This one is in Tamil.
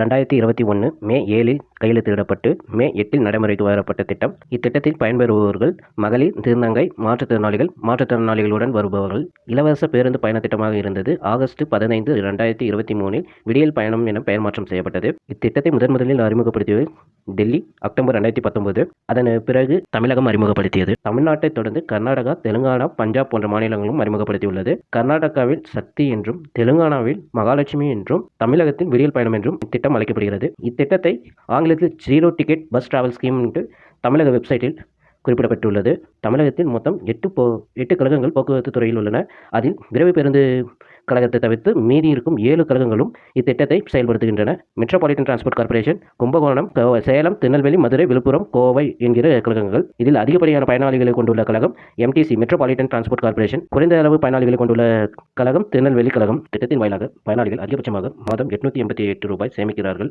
ரெண்டாயிரத்தி இருபத்தி ஒன்று மே ஏழில் கையெழுத்திடப்பட்டு மே எட்டில் நடைமுறைக்கு வரப்பட்ட திட்டம். இத்திட்டத்தில் பயன்பெறுபவர்கள் மகளிர் திருநங்கை மாற்றுத்திறனாளிகள் மாற்றுத்திறனாளிகளுடன் வருபவர்கள். இலவச பேருந்து பயண திட்டமாக இருந்தது. ஆகஸ்ட் பதினைந்து ரெண்டாயிரத்தி இருபத்தி மூணில் விடியல் பயணம் என பெயர் மாற்றம் செய்யப்பட்டது. இத்திட்டத்தை முதன் முதலில் அறிமுகப்படுத்தியது டெல்லி அக்டோபர் ரெண்டாயிரத்தி பத்தொன்பது. அதன் பிறகு தமிழகம் அறிமுகப்படுத்தியது. தமிழ்நாட்டை தொடர்ந்து கர்நாடகா தெலுங்கானா பஞ்சாப் போன்ற மாநிலங்களும் அறிமுகப்படுத்தியுள்ளது. கர்நாடகாவில் சக்தி என்றும் தெலுங்கானாவில் மகாலட்சுமி என்றும் தமிழகத்தில் விடியல் பயணம் என்றும் இத்திட்டம் அழைக்கப்படுகிறது இத்திட்டத்தை ஆங்கிலத்தில் zero ticket bus travel scheme என்று தமிழக வெப்சைட்டில் குறிப்பிடப்பட்டுள்ளது. தமிழகத்தில் மொத்தம் எட்டு போ எட்டு கழகங்கள் போக்குவரத்து துறையில் உள்ளன. அதில் விரைவு பேருந்து கழகத்தை தவிர்த்து மீதி இருக்கும் ஏழு கழகங்களும் இத்திட்டத்தை செயல்படுத்துகின்றன. Metropolitan transport corporation Kumbakonam Salem Tirunelveli Madurai Villupuram Kovai என்கிற கழகங்கள். இதில் அதிகப்படியான பயனாளிகளை கொண்டுள்ள கழகம் எம்டிசி மெட்ரோபாலிட்டன் டிரான்ஸ்போர்ட் கார்ப்பரேஷன் குறைந்த அளவு பயனாளிகளை கொண்டுள்ள கழகம் திருநெல்வேலி கழகம். திட்டத்தின் வாயிலாக பயனாளிகள் அதிகபட்சமாக மாதம் எட்நூற்றி எண்பத்தி எட்டு ரூபாய் சேமிக்கிறார்கள்.